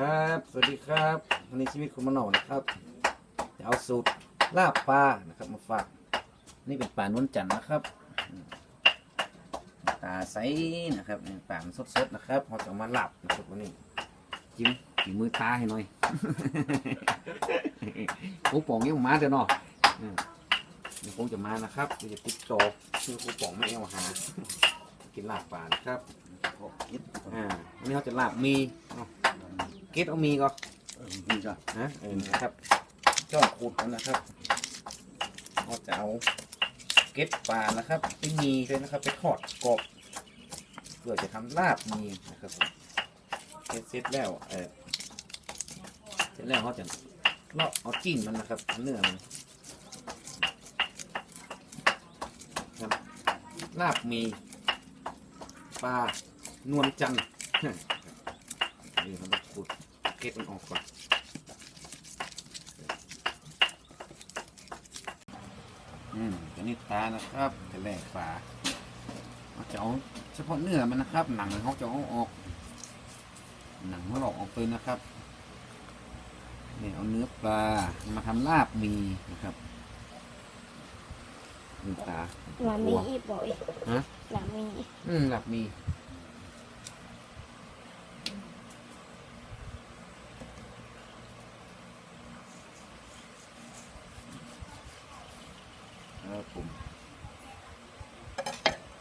ครับ สวัสดีครับวันนี้ชีวิตคุณมโนนะครับจะเอาสูตรลาบปลานะครับมาฝาก นี่เป็นปลานวลจันทร์นะครับอืมตาใสนะครับนี่ปลามันสดๆนะครับเราจะเอามาลาบนะครับวันนี้จิ้มจิ้มมือตาให้หน่อยกูป๋องยังมาเดี๋ยวเนาะอืมเดี๋ยวคงจะมานะครับเดี๋ยวจะติดจอคือกูป๋องไม่เอาหา กินลาบปลานะครับอ่าวันนี้เราจะลาบมี เนาะเกตเอามีก็นี่จ้ะนะเออนะครับจ้อนขูดกันนะครับเราจะเอาเก็ดปลานะครับไปมีเลยนะครับ ไปทอดกรอบเพื่อจะทำลาบมีนะครับเสร็จเสร็จแล้วเออเสร็จแล้วเขาจะเลาะเอาจิ้มมันนะครับเนื้อมันครับลาบมีปลานวลจันทร์นี่เรา ต้องขูดเก็ดมันออกก่อนอืมตัวนี้ตานะครับจะแหลกฝาเราจะเอาเฉพาะเนื้อมันนะครับ หนังเขาจะเอาออก หนังเขาหลอกออกไปนะครับนี่เอาเนื้อปลามาทำลาบมีนะครับนี่ตาหลามีอีกบ่อยฮะหลามี อืมลาบมี ครับผม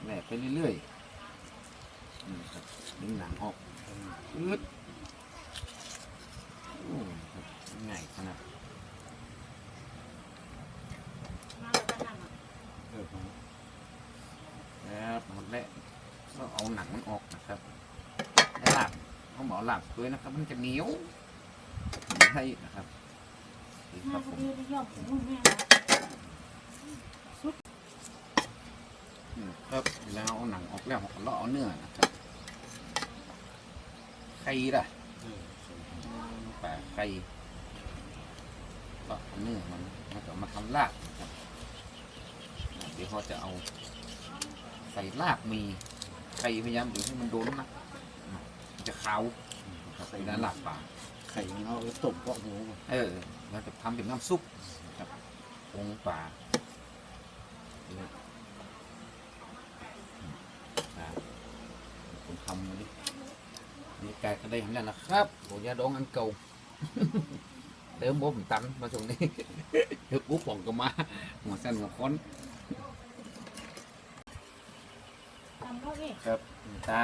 แหลกไปเรื่อยๆนี่ครับดึงหนังออกอืดโอ้ครับง่ายขนาดเออครับหมดแล้วก็เอาหนังมันออกนะครับแล้วหลับเขาบอกหลับด้วยนะครับ มันจะเหนียวไม่ใช่นะครับนี่ครับผม ครับแล้วเอาหนังออกแล้วเราก็เลาะเอาเนื้อนะครับไข่ล่ะเออปลาไข่เลาะเอาเนื้อมันเราจะเอามาทำลาบนะครับเดี๋ยวเขาจะเอาใส่ลาบมีไข่พยายามอยู่ให้มันโดนนะมันจะขาวนะครับใส่ด้านลาบปลาไข่ของเราตบก็หมูเออเราจะทำเป็นน้ำซุปนะครับองปลาเนี่ยอ่า ผมทำมาดินี่ไก่ก็ได้ทำแล้วนะครับโหยาดองอันเก่าเติมบ่มตันมาตรงนี้เดี๋ยวปุ๊บป่องก็มาหัวเส้นหัวค้อนทำเขาเองครับตา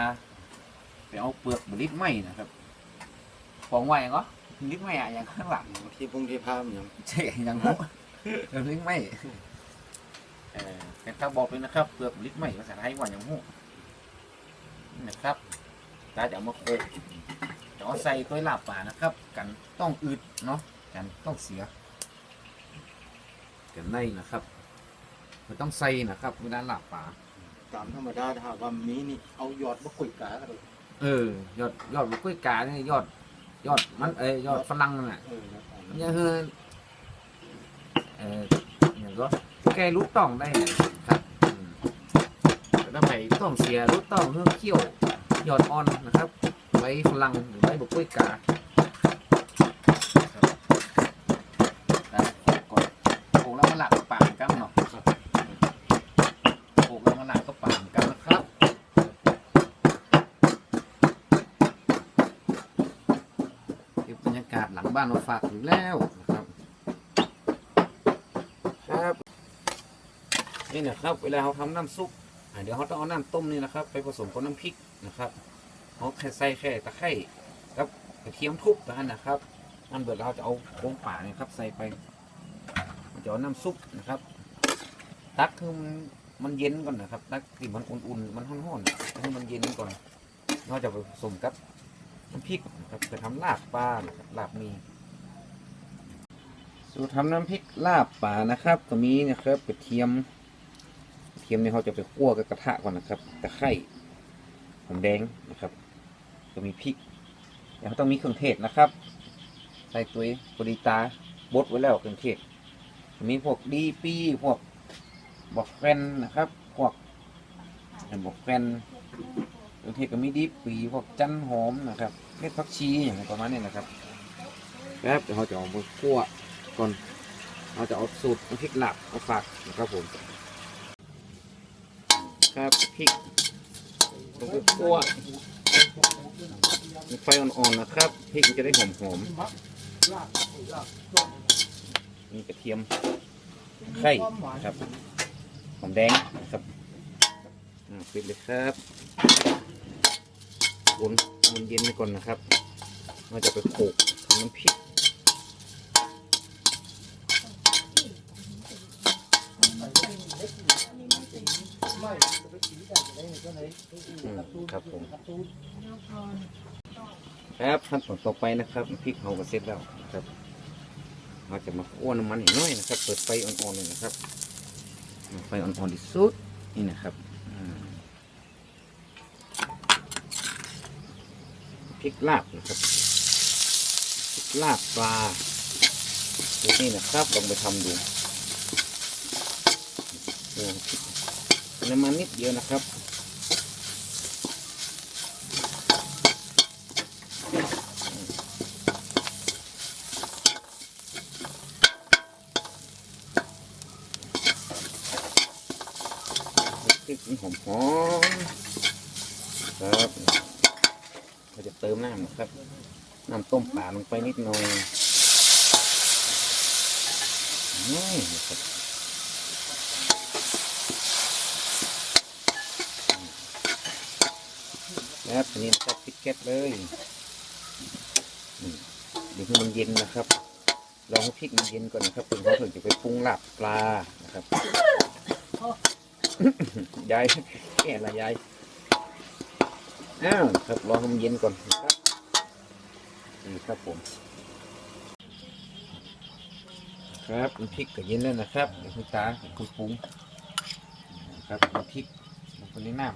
ไปเอาเปลือกบลิดไหมนะครับฟองไหวยังก็ลิดไหมอะอย่างข้างหลังที่พงที่พามอย่างใช่ยังหูเรื่องลิดไหมเออเป็นข้าวบอกเลยนะครับเปลือกบลิดไหมภาษาไทยว่าอย่างหูนี่ นะครับตาจะเอามาโขลกจะเอาใส่ตัวลาบป่านะครับ กันต้องอืดเนาะกันต้องเสีย กันในนะครับ มันต้องใส่นะครับเวลาลาบป่าตามธรรมดาถ้าว่ามีนี่เอายอดมะกรูดกาก็ได้เออยอดยอดบุกล้วยกาเนี่ยยอด ยอดมันเอ้ยยอดฝรั่งน่ะเออแล้วมันจะเฮือเอออย่างก็แกรู้ต้องได้ครับอืม แต่ถ้าไปต้องเสียรู้ต้องเฮือเขี้ยวหยอดอ่อนนะครับ ไว้ฝรั่งหรือไว้บุกล้วยกาครับได้ก่อนโขกแล้วมาหลักปากกันเนาะโขกแล้วมาหลักก็ปากกันนะครับเก็บบรรยากาศหลังบ้านมาฝากถึงแล้วนะครับ ครับนี่นะครับ เวลาเขาทำน้ำซุป อะเดี๋ยวเขาต้องเอาน้ำต้มนี่นะครับ ไปผสมกับน้ำพริกนะครับเขาแค่ใส่แค่ตะไคร้กับกระเทียมทุบนะนะครับน้ำเดือดแล้วเราจะเอาโค้งป่าเนี่ยครับใส่ไปเจะเอาน้ำซุปนะครับ ตักคือมันเย็นก่อนนะครับ ตักที่มันอุ่นๆมันร้อนๆให้มันเย็นก่อนเราจะไปผสมกับน้ำพริกนะครับจะทำลาบปลานลาบมีสูตรทำน้ำพริกลาบปลานะครับ ก็มีนะครับกระเทียม ทียมเนี่ยเขาจะไปคั่วกับกระทะก่อนนะครับตะไคร้หอมแดงนะครับก็มีพริกแล้วต้องมีเครื่องเทศนะครับ ใส่ตัวปริตาบดไว้แล้วเครื่องเทศ มีพวกดีปีพวกบอกแฟนนะครับ พวกบอกแฟนเอบางเทีก็มีดิบปีพวกจันหอมนะครับเม็ดผักชีอย่างประมาณนี้นะครับครับเดี๋ยวเราจะเอาไปคั่วก่อนเราจะเอาสูตรพริกหลับมาฝากนะครับผม ครับพริกลงไปคั่วไฟอ่อนๆนะครับพริกมันจะได้หอมๆมีกระเทียมไข่ครับหอมแดงนะครับปิดเลยครับวนมันเย็นไปก่อนนะครับเราจะไปโขลกทำน้ำพริก ครับผมครับขั้นตอนต่อไปนะครับพริกเราก็เสร็จแล้วครับเราจะมาคั่วนน้ำมันอีกหน่อยนะครับ เปิดไฟอ่อนๆเลยนะครับ ไฟอ่อนๆที่สุดนี่นะครับพริกลาบนะครับพริกลาบปลาดูนี่นะครับลองไปทำดูน้ำมันนิดเดียวนะครับ พริกหอมหอมๆครับเราจะเติมน้ำนะครับน้ำต้มป่าลงไปนิดหน่อยนี่นะครับแล้วทีนี้นะครับพริกแก๊สเลยเดี๋ยวให้มันเย็นนะครับรอให้พริกมันเย็นก่อนนะครับถึงเขาถึงจะไปปรุงลาบปลานะครับยายแก่ละยาย อ้าวครับรอให้มันเย็นก่อนนะครับนี่ครับผม ครับน้ำพริกก็เย็นแล้วนะครับเดี๋ยวคุณตาคุณปรุงนะครับน้ำพริกลงไปในน้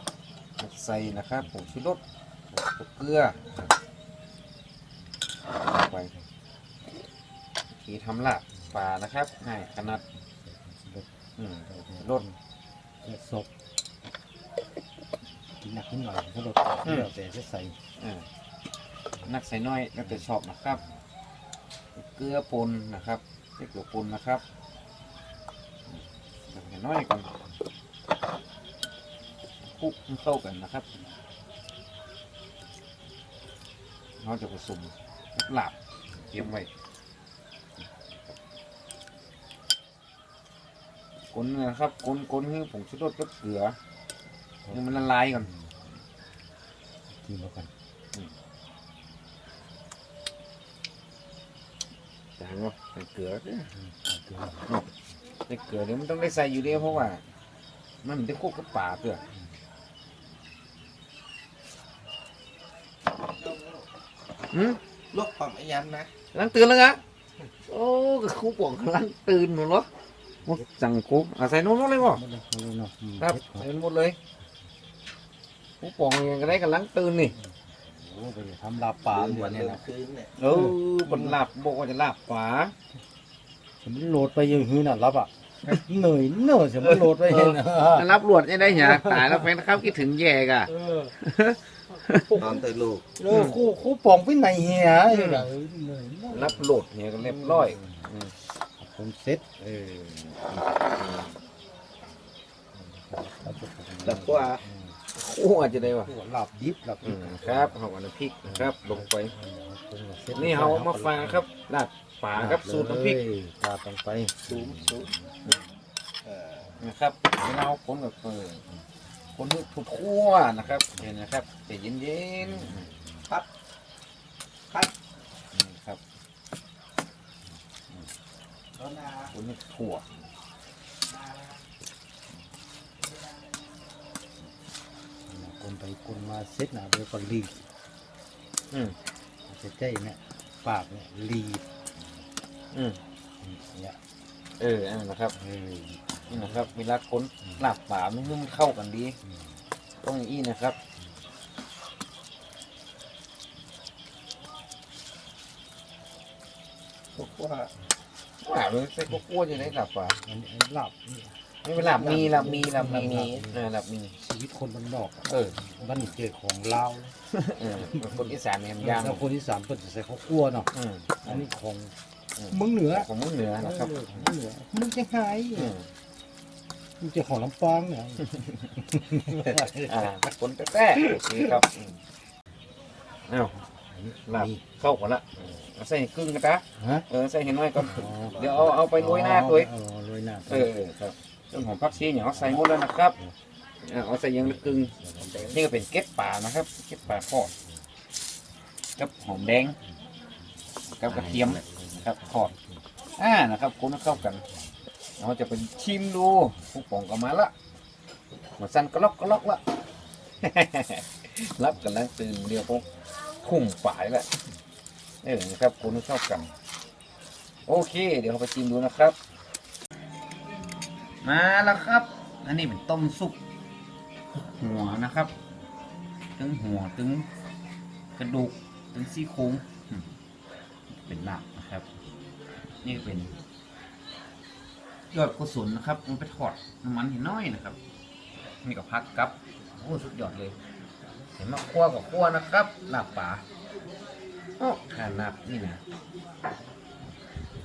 ำใส่นะครับผงชูรสเกลือลงไปทีทำลาบปลานะครับง่ายขนาดอืมรสศพ กินหนักนิดหน่อยถ้าเราอืมแต่จะใส่อ่านักใส่น้อยแล้วแต่ชอบนะครับ เกลือป่นนะครับใส่เกลือป่นนะครับใส่น้อยก่อนคลุกให้เข้ากันนะครับเราจะผสมหลาบเตรียมไว้กลนนะครับกลนกลนให้ผงชูรสกับเกลือ ให้มันละลายก่อนกินแล้วกันจางเนาะใส่เกลือเกลือใส่เกลือเดี๋ยวมันต้องได้ใส่อยู่ดีเพราะว่า มันมันได้ควบกับป่าเกลือหืมลวกความไอ้ยันนะกำลังตื่นแล้วกะโอ้ก็ครูบอกกำลังตื่นหมดเหรอโอ้สั่งครูอะใส่นมหมดเลยบ่ไม่ได้ไม่ได้เนาะอืมครับเผ็ดใส่หมดเลย ครูปองยังก็ได้กำลังตื่นนี่โอ้ไปทำลาบปลาเหลือเนี่ยนะเออบนหลับบอกว่าจะหลับป่าฉันมันโหลดไปอยังหื้อน่ะรับอะเหนื่อยเหนื่อยฉันมันโหลดไปเห็นนะรับหลวดยังได้หยาตายแล้วแฟนครับคิดถึงแย่กะเออตอนแต่ลูกเออคู่คู่ปองไปไหนเฮียเออเหนื่อยเหนื่อยรับโหลดเนี่ยก็เรียบร้อยผมเซ็ตเออแต่ว่าโอ้อาจจะได้ว่ะคู่หลับดิบหลับอืมครับเอาอันน้ำพริกนะครับลงไปซ็ตนี่เขามาฟังครับลาดป่าครับสูตรน้ำพริกปลาต้องไปสูงสูงเอ่อนะครับให้เราคนกับเออคนที่ถูกคั่วนะครับเห็นนะครับใจเย็นๆครับครับนี่ครับตอนนาคนนี้ถั่ว คนไปคนมาเซ็ตนะเดี๋ยวก็รีบอืมจะใจเนี่ยปากเนี่ยรีบอืมเนี่ยเอออันนั้นนะครับ เออ นี่นะครับ เวลาคนลาบป่ามันนุ่มเข้ากันดีต้องอย่างนี้นะครับบอกว่าว่าเลยใส่กกลัวจะได้ลาบป่าอันนี้หลับนี่ นี่เป็นลาบมีลาบมีลาบมีเออลาบมีชีวิตคนมันนอกอะเออบ้านเจอของลาวเออคนอีสานเนี่ยมันยางแล้วคนที่สามเปิดใส่ข้าวคั่วเนาะอืมอันนี้ของอืมเมืองเหนือของเมืองเหนือนะครับเออของเมืองเหนือมึงจะหายอืมมึงจะของลำปางเนี่ยอ่าคนแต้ๆโอเคครับอืมเอ้าลาบเข้าก่อนละเอาใส่ครึ่งกันจ้ะฮะเออใส่ให้น้อยก่อนอ๋อเดี๋ยวเอาเอาไปโรยหน้าตัวเองอ๋อโรยหน้าเออครับ เรื่องของพักชีเนี่ยเอาใส่หมดแล้วนะครับเอาเอาใส่ยังละกึ่งนี่ก็เป็นเก็ดป่านะครับ เก็ดป่าทอดกับหอมแดงกับกระเทียมนะครับทอดอ่านะครับคนให้เข้ากันเราจะไปชิมดูผู้ปองก็มาละมาสั่นกระลอกกระลอกละรับกันแล้วตื่นเดียวพวกคุ้มฝ่ายละเออนะครับคนให้เข้ากัน โอเค เดี๋ยวเราไปชิมดูนะครับ มาแล้วครับ อันนี้เป็นต้มซุปหัวนะครับตึงหัวตึงกระดูกตึงซี่โครงเป็นหลาบนะครับ นี่เป็นยอดกุศลนะครับมันไปทอดน้ำมันเห็นน้อยนะครับ นี่ก็พักกับโอ้สุดยอดเลย เห็นมาคั่วกับคั่วนะครับหลาบป่าโอ้ขนาดนี่นะ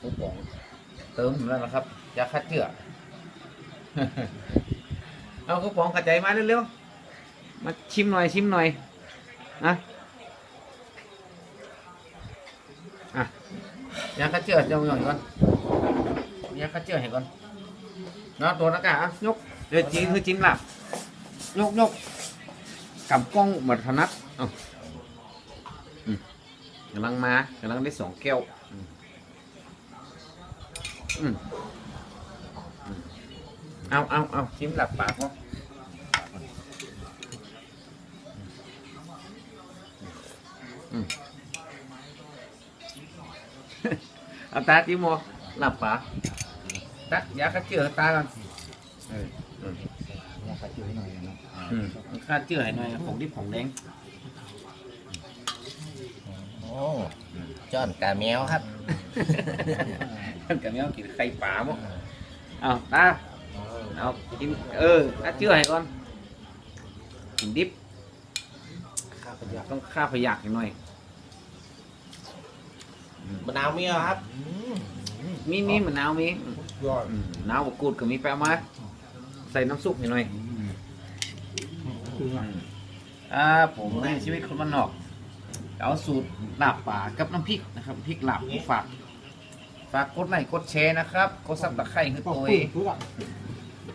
ตุ๊กปองเติมแล้วนะครับยาฆ่าเชื้อ เอากระป๋องกระจายมาเร็วๆ มาชิมหน่อยชิมหน่อยนะอะยาฆ่าเชื้อเจ้าหน่อยก่อนยาฆ่าเชื้อให้ก่อนนาะตัวนักกะอะยกเดี๋ยวจีนคือจิ้มหลับยกยกกับกล้องหมือนถนัดกำลังมากำลังได้สองแก้วอืม เอาเอาเอาชิมหลับปากเขาอืมเอาตาจิ้มโมหลับปากตายาฆ่าเชื้อตาก่อนเอออืมอยากกระเจือหน่อยนะอืมฆ่าเชื้อให้หน่อยของที่ของแดงโอ้จอนกาแมวครับท่านกับแมวกินไข่ป่ามั้งเอาตา เอากินเออฆ่าเชื้อให้ก่อนกินดิบข้าวกระยาต้องฆ่าพยาธิหน่อยมะนาวมีเหรอครับมีมีมะนาวมียอดอืมมะนาวบกกูดก็มีแปลมาใส่น้ำซุปให้หน่อยคืออืมอ่าผมในชีวิตคนบ้านนอก เอาสูตรลาบป่ากับน้ำพริกนะครับพริกลาบฝากฝากกดไลค์กดแชร์นะครับ กดซับตะไคร้คือก็ตัวคุเอยงทุกอะ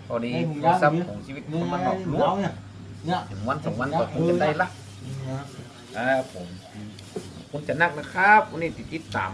พอดีให้ผมกดซับย่างของชีวิตคนี่นไงบ้านนอกรู้เราเนี่ยเนี่ยถึงวันสองวันก็คงจะได้ละอ่าผมคุณจะนักนะครับ วันนี้ติดติดตาม